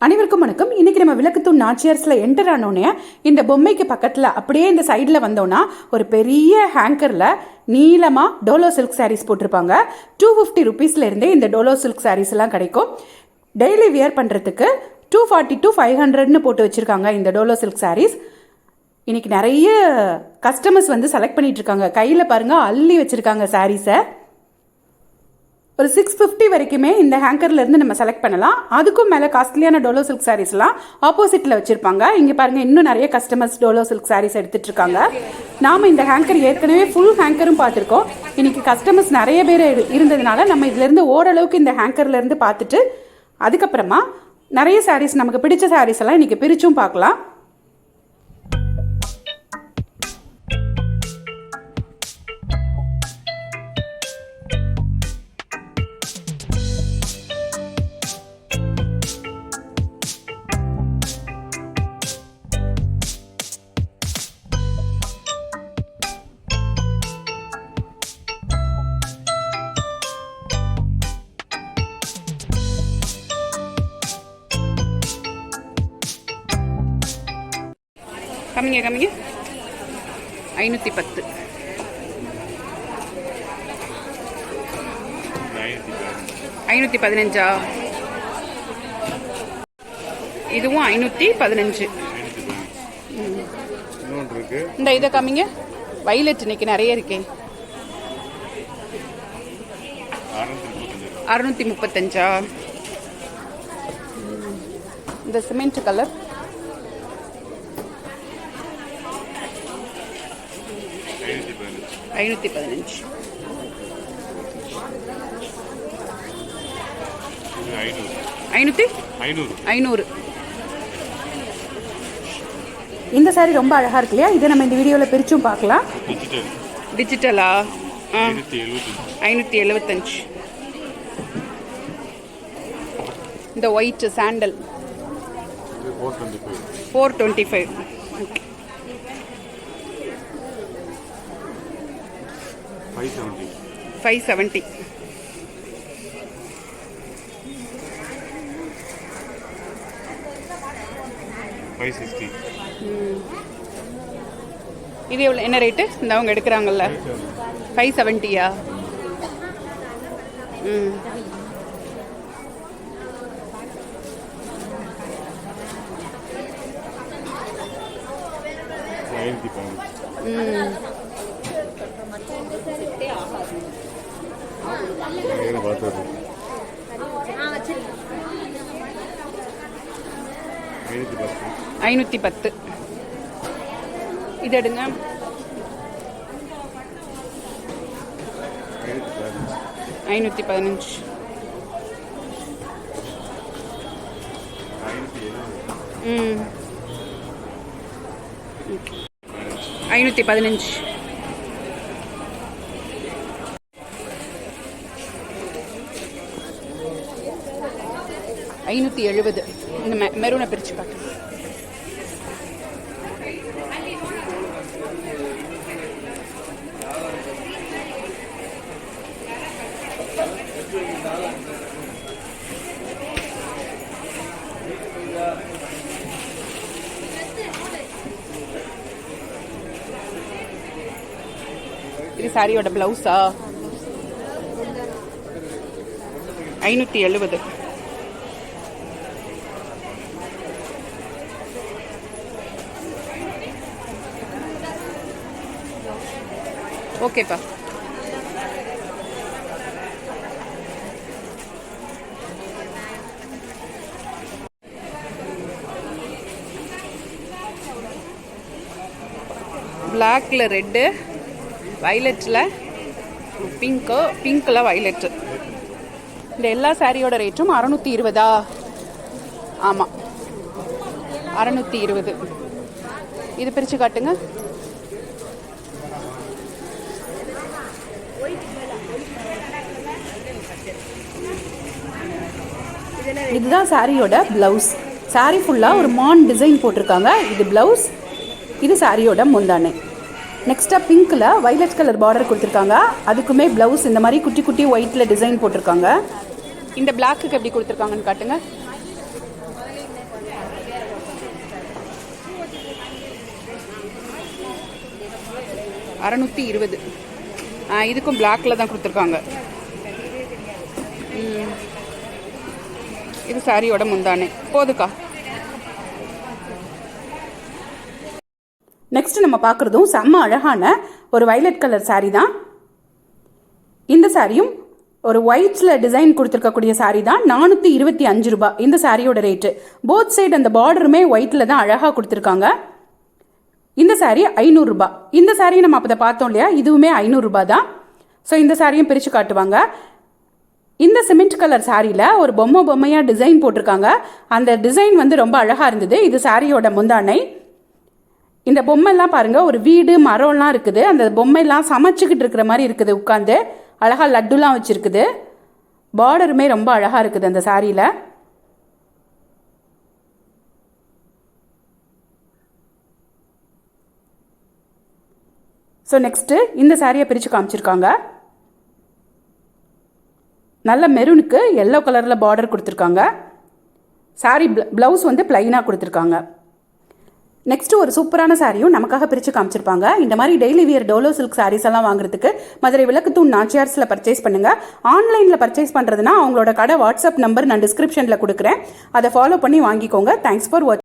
அனைவருக்கும் வணக்கம். இன்னைக்கு நம்ம விளக்குத்தூண் நாச்சியர்ஸில் என்டர் ஆனோடனே இந்த பொம்மைக்கு பக்கத்தில் அப்படியே இந்த சைடில் வந்தோம்னா ஒரு பெரிய ஹேங்கரில் நீளமாக டோலோ சில்க் சாரீஸ் போட்டிருப்பாங்க. டூ ஃபிஃப்டி ருபீஸ்லேருந்தே இந்த டோலோ சில்க் சாரீஸ் எல்லாம் கிடைக்கும். டெய்லி வியர் பண்ணுறதுக்கு டூ ஃபார்ட்டி டூ ஃபைவ் ஹண்ட்ரட்னு போட்டு வச்சுருக்காங்க இந்த டோலோ சில்க் சாரீஸ் இன்றைக்கி நிறைய கஸ்டமர்ஸ் வந்து செலக்ட் பண்ணிகிட்ருக்காங்க இருக்காங்க. பாருங்கள் அள்ளி வச்சிருக்காங்க சாரீஸை ஒரு சிக்ஸ் ஃபிஃப்டி வரைக்குமே இந்த ஹேங்கர்லேருந்து நம்ம செலக்ட் பண்ணலாம். அதுக்கும் மேலே காஸ்ட்லியான டோலோ சில்க் சாரீஸ்லாம் ஆப்போசிட்டில் வச்சுருப்பாங்க. இங்கே பாருங்க இன்னும் நிறைய கஸ்டமர்ஸ் டோலோ சில்க் சாரீஸ் எடுத்துட்டு இருக்காங்க நாம் இந்த ஹேங்கர் ஏற்கனவே ஃபுல் ஹேங்கரும் பார்த்துருக்கோம். இன்றைக்கி கஸ்டமர்ஸ் நிறைய பேர் இருந்ததுனால நம்ம இதுலேருந்து ஓரளவுக்கு இந்த ஹேங்கர்லேருந்து பார்த்துட்டு அதுக்கப்புறமா நிறைய சாரீஸ் நமக்கு பிடிச்ச சாரீஸ் எல்லாம் இன்றைக்கி பிரிச்சும் பார்க்கலாம். கம்மிங்க கம்மிங்க. ஐநூற்றி பத்து. ஐநூற்றி பதினஞ்சா? இதுவும் ஐநூற்றி பதினஞ்சு. இந்த இதை கம்மிங்க. வைலட் இன்னைக்கு நிறைய இருக்கே. அறுநூத்தி முப்பத்தஞ்சு. அறுநூத்தி முப்பத்தஞ்சா? இந்த சிமெண்ட் கலர் ஐநூத்தி பதினஞ்சு ஐநூற்றி பதினஞ்சு. ஐநூற்றி ஐநூறு. ஐநூறு. இந்த சாரி ரொம்ப அழகா இருக்கு இல்லையா? இதை நம்ம இந்த வீடியோவில் பிரிச்சும் பார்க்கலாம். டிஜிட்டல் ஐநூற்றி எழுபத்தஞ்சு இந்த white sandal four twenty five four five seventy five sixty இது எவ்வளோ என்ன ரேட்டு இந்த அவங்க எடுக்கிறாங்கல்ல. ஃபைவ் செவன்ட்டியா ம். ம். என்ன பார்த்தது ஐநூத்தி பத்து. ஐநூற்றி பத்து இது எடுங்க. ஐநூத்தி பதினஞ்சு. ஐநூற்றி பதினஞ்சு ஐநூத்தி ம் ஐநூற்றி பதினஞ்சு. ஐநூற்றி எழுபது. இந்த மெ மெரூனை பிரித்து காட்டு இது சாரியோட பிளவுஸா? ஐநூற்றி எழுபது. ஓகேப்பா. பிளாக்ல ரெட்டு வைலட்டில் பிங்க்கு பிங்க்கில் வைலட்டு இந்த எல்லா சாரியோட ரேட்டும் அறநூற்றி இருபதா? ஆமாம் அறநூற்றி இருபது. இது பிரித்து காட்டுங்க. இதுதான் சாரியோட ப்ளவுஸ் சாரீ ஃபுல்லாக ஒரு மான் டிசைன் போட்டிருக்காங்க. இது ப்ளவுஸ் இது சாரியோட முந்தானை. நெக்ஸ்ட்டாக பிங்க்கில் வைலட் கலர் பார்டர் கொடுத்துருக்காங்க. அதுக்குமே ப்ளவுஸ் இந்த மாதிரி குட்டி குட்டி ஒயிட்டில் டிசைன் போட்டிருக்காங்க. இந்த பிளாக்குக்கு எப்படி கொடுத்துருக்காங்கன்னு காட்டுங்க. அறநூற்றி இருபது. இதுக்கும் பிளாக்கில் தான் கொடுத்துருக்காங்க. இது சாரியோட முந்தானே. போதுக்கா. நெக்ஸ்ட் நம்ம பார்க்குறதும் செம்ம அழகான ஒரு வயலட் கலர் சாரீ தான். இந்த சாரியும் ஒரு ஒயிட்ஸில் டிசைன் கொடுத்துருக்கக்கூடிய சாரீ தான். நானூற்றி இருபத்தி அஞ்சு ரூபா இந்த சாரியோட ரேட்டு போத் சைடு அந்த பார்டருமே ஒயிட்டில் தான் அழகாக கொடுத்துருக்காங்க. இந்த சாரீ ஐநூறுரூபா இந்த சாரியை நம்ம அப்போ பார்த்தோம் இல்லையா? இதுவுமே ஐநூறுரூபா தான். ஸோ இந்த சாரியும் பிரித்து காட்டுவாங்க. இந்த சிமெண்ட் கலர் சாரியில் ஒரு பொம்மை பொம்மையாக டிசைன் போட்டிருக்காங்க. அந்த டிசைன் வந்து ரொம்ப அழகாக இருந்தது. இது சாரியோட முந்தானை. இந்த பொம்மைலாம் பாருங்கள் ஒரு வீடு மரம்லாம் இருக்குது. அந்த பொம்மைலாம் சமைச்சிக்கிட்டு இருக்கிற மாதிரி இருக்குது உட்காந்து அழகா லட்டுலாம் வச்சுருக்குது. பார்டருமே ரொம்ப அழகாக இருக்குது அந்த சாரியில் ஸோ நெக்ஸ்ட்டு இந்த சாரியை பிரித்து காமிச்சிருக்காங்க. நல்ல மெரூனுக்கு எல்லோ கலரில் பார்டர் கொடுத்துருக்காங்க. சாரி ப்ளவுஸ் வந்து ப்ளைனாக கொடுத்துருக்காங்க. நெக்ஸ்ட்டு ஒரு சூப்பரான சாரியும் நமக்காக பிரித்து காமிச்சிருப்பாங்க. இந்த மாதிரி டெய்லி வியர் டோலோ சில்க் சாரீஸ் எல்லாம் வாங்குறதுக்கு மதுரை விளக்குத்தூண் நாச்சியார்ஸில் பர்ச்சேஸ் பண்ணுங்கள் ஆன்லைனில் பர்ச்சேஸ் பண்ணுறதுனா அவங்களோட கடை வாட்ஸ்அப் நம்பர் நான் டிஸ்கிரிப்ஷனில் கொடுக்குறேன். அதை ஃபாலோ பண்ணி வாங்கிக்கோங்க. Thanks for watch